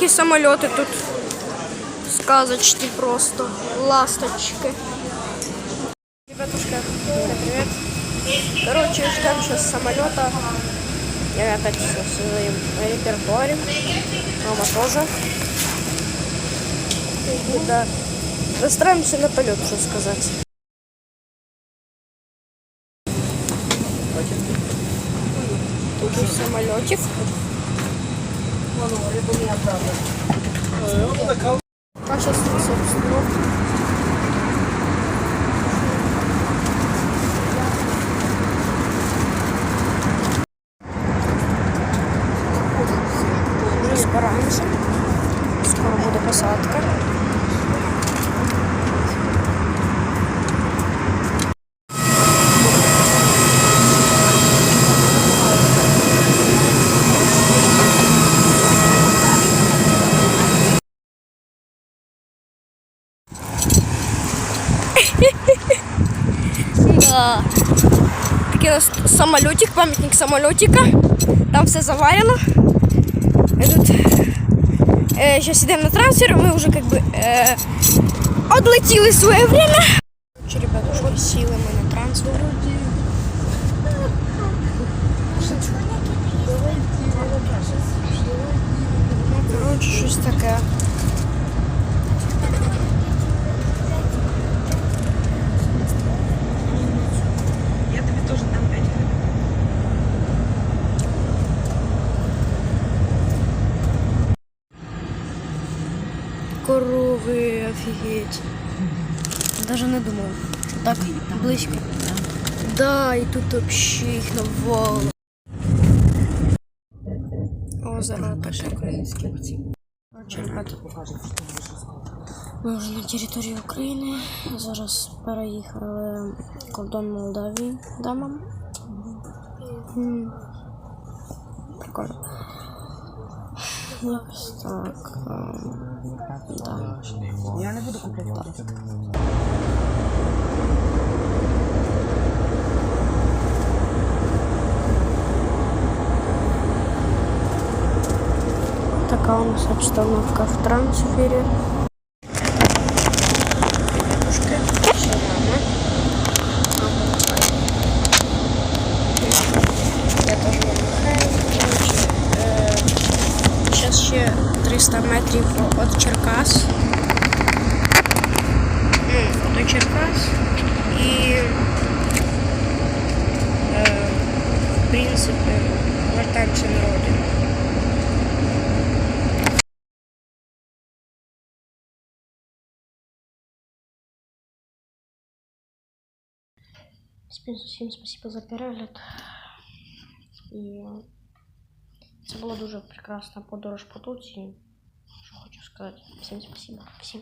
Такі самоліти тут сказочні просто. Ласточки. Ребятушка, привет. Короче, ждем сейчас самолета. Я опять со своим репертуарем. Мама тоже. И, да. Настраиваемся на полет, что сказать. Тут самолетик. А сейчас, собственно, Уже збираємося. Скоро буде посадка. Да. Такий у нас самолетик, пам'ятник самолетика. Там все заварено. И тут э, сейчас идем на трансфер, мы уже как бы э, отлетели свое время. Че, ребятушки, силы мы на трансфер. Ну, короче, щось таке. Корови, офігеть. Даже не думав, що так близько. Да, і тут вообще їх навало. Озеро таке. Ми вже на території України. Зараз переїхали кордон Молдавії дамам. Прикольно. Якось так. ем, Да. Я не буду купляти. Такая у нас обстановка в трансфере. 1300 метров от Черкас. Ну, до Черкас. и е, в принципі вертаємося на родину. Всім спасибо за перегляд. І це була дуже прекрасна подорож по Турції. Що хочу сказати. Всім спасибо. Всім.